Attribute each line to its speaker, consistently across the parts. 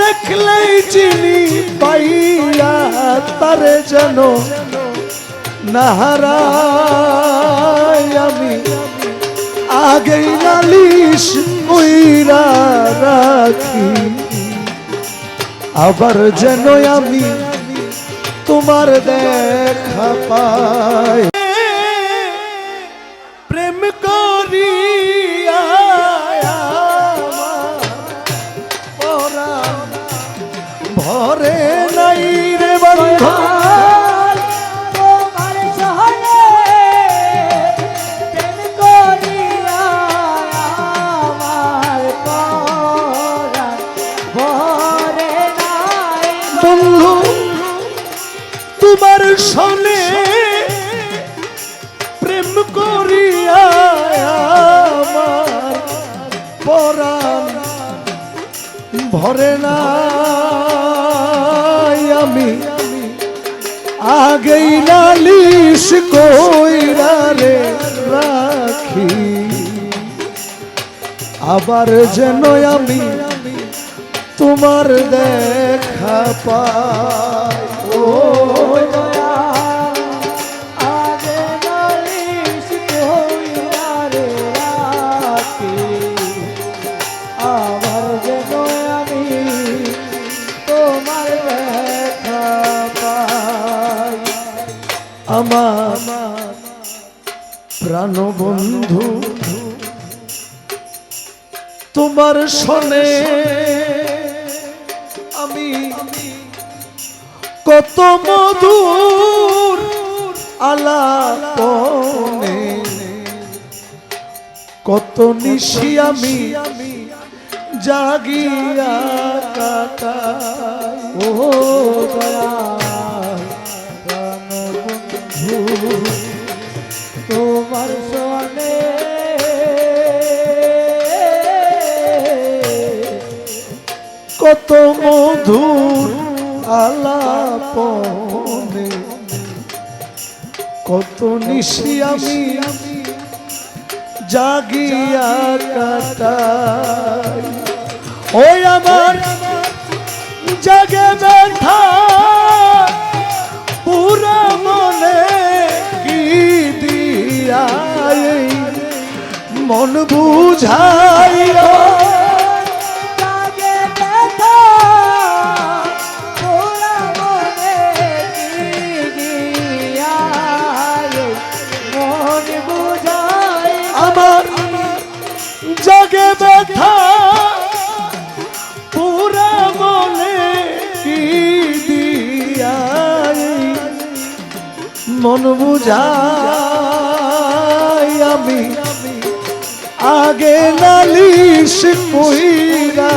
Speaker 1: দেখলেই চিনি পাইয়া তারে যেন নাহারাই আমি। আগেই নালিশ কইরা রাখি। আবার যেন আমি তোমার দেখা পাই। ভরে না আমি। আগেই নালিশ কইরা রে রাখি। আবার যেন আমি তোমার দেখা পাই। ও আমার প্রাণ বন্ধু তোমার সনে আমি কত মধুর আলাপনে, কত নিশি আমি জাগিয়া কাটাই।
Speaker 2: ও প্রাণবন্ধু তোমার
Speaker 1: কত মধুর আলাপনে কত নিশি আমি জাগিয়া কাটাই। ওই আমার জাগে ব্যথা মন বুঝাইয়া
Speaker 2: জাগে ব্যথা পোড়া মনে কি দিয়া রে মন বুঝাই
Speaker 1: আমার জগে ব্যথা পুরা মনে কি দিয়াই মন বুঝাই আমি আগে নালিশ কইরা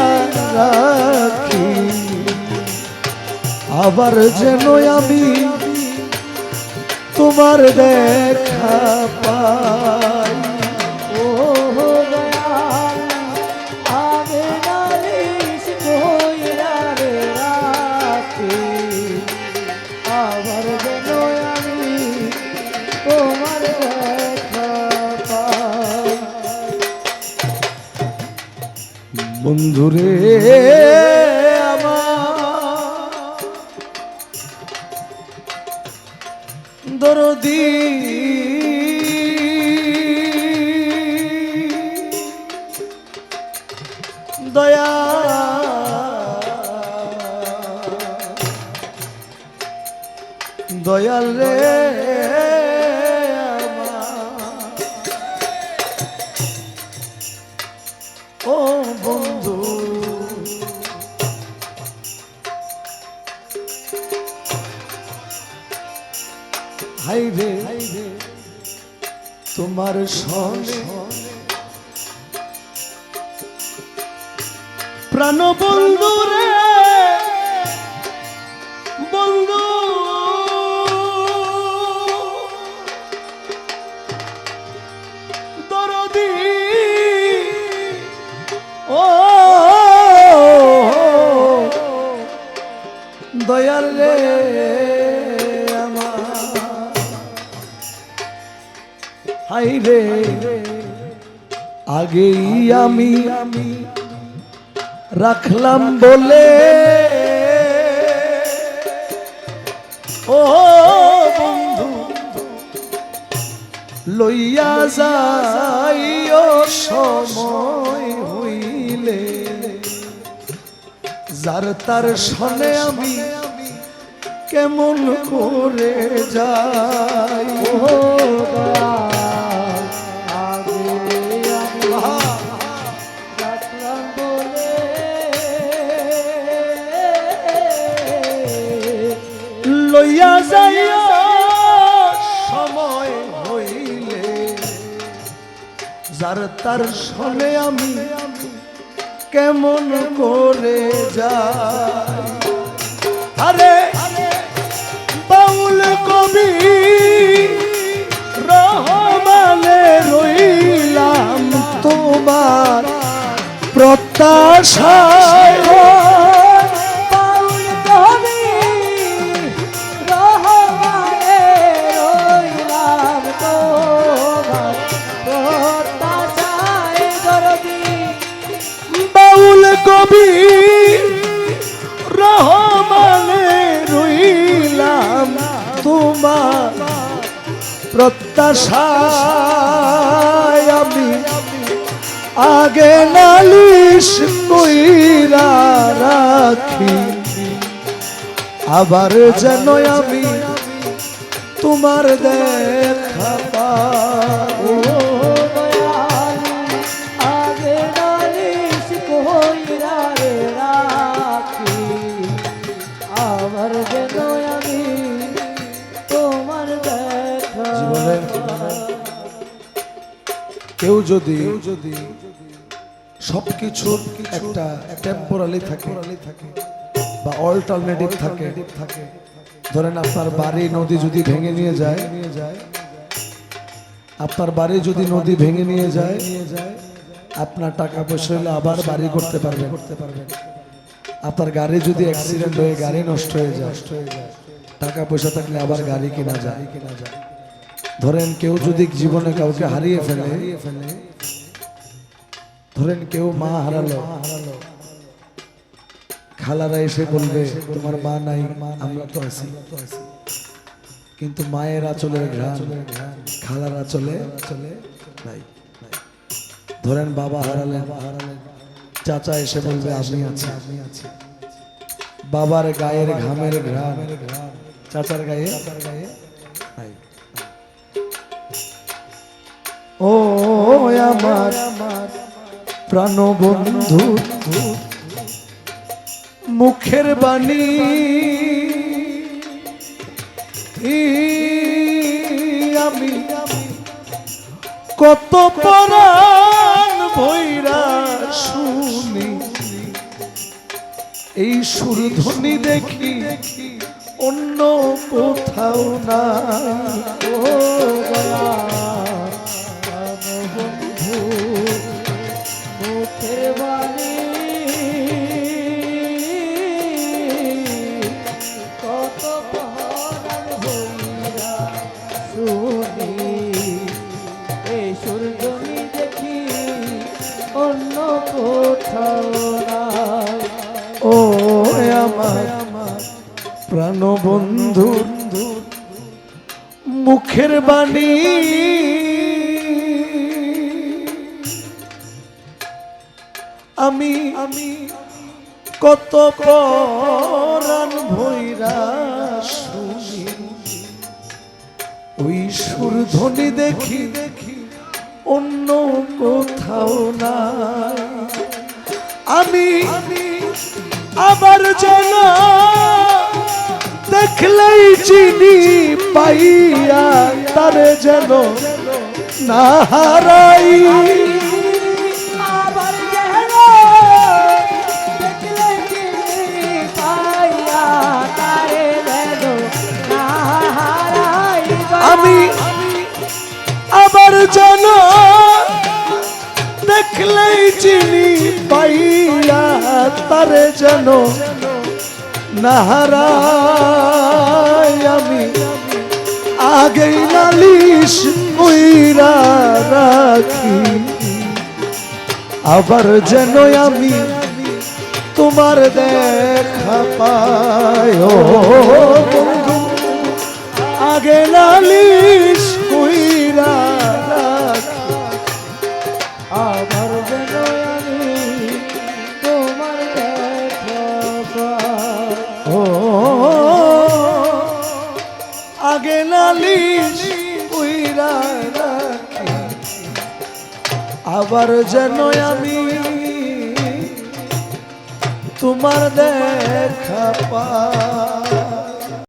Speaker 1: রাখি। আবার যেন আমি তোমার দেখা পাই। বন্ধুরে দরদি। দয়া। দয়াল রে। হাই রে তোমার সনে। প্রাণ বন্ধু রে। আগেই আমি আমি রাখলাম বলে। ও বন্ধু, লইয়া যাইও, সময় হইলে। যার তার সনে আমি কেমন করে যাই।
Speaker 2: ও
Speaker 1: তার সনে আমি কেমন করে যাই? আরে বাউল কবি রহমানে রইলাম তোমার প্রত্যাশায়
Speaker 2: প্রত্যাশায়
Speaker 1: আমি আগে নালিশ কইরা রাখি। আবার যেন আমি তোমার দেখা পাই। কেউ যদি যদি সবকিছু একটা টেম্পোরালি থাকে বা অল্টারনেটিভ থাকে ধরেন আপনার বাড়ি নদী যদি ভেঙে নিয়ে যায় আপনার বাড়ি যদি নদী ভেঙে নিয়ে যায় আপনার টাকা পয়সা হলে আবার বাড়ি করতে পারবেন। করতে পারবেন। আপনার গাড়ি যদি অ্যাক্সিডেন্ট হয়ে গাড়ি নষ্ট হয়ে যায় টাকা পয়সা থাকলে আবার গাড়ি কেনা যায়। কেনা যায়। ধরেন কেউ যদি জীবনে কাউকে হারিয়ে ফেলে, ধরেন কেউ মা হারালো, খালারা এসে বলবে, তোমার মা নাই, আমরা তো আছি। কিন্তু মায়ের ঘ্রাণ খালার আচলে ধরেন বাবা হারালেন, চাচা এসে বলবে, আমি আছি। বাবার গায়ের ঘামের ঘ্রাণ, চাচার গায়ে নাই ও আমার প্রাণবন্ধু। মুখের বাণী আমি কত পরাণ ভৈরা শুনি। এই সুরধ্বনি দেখি অন্য কোথাও না।
Speaker 2: মুখের বাণী।
Speaker 1: আমি আমি কত পরাণ ভৈরা শুনি। ওই সুরধ্বনি দেখি দেখি অন্য কোথাও না আমি আবার যেন দেখলেই চিনি পাইয়া তারে যেন না হারাই। আমি আবার যেন দেখলেই চিনি পাইয়া তারে যেন না হারাই আমি, আগেই নালিশ কইরা রাখি আবার যেন আমি তোমার দেখা পায় বন্ধু, আগে নালিশ কইরা রাখি। আবার যেন আমি তোমার দেখা পাই।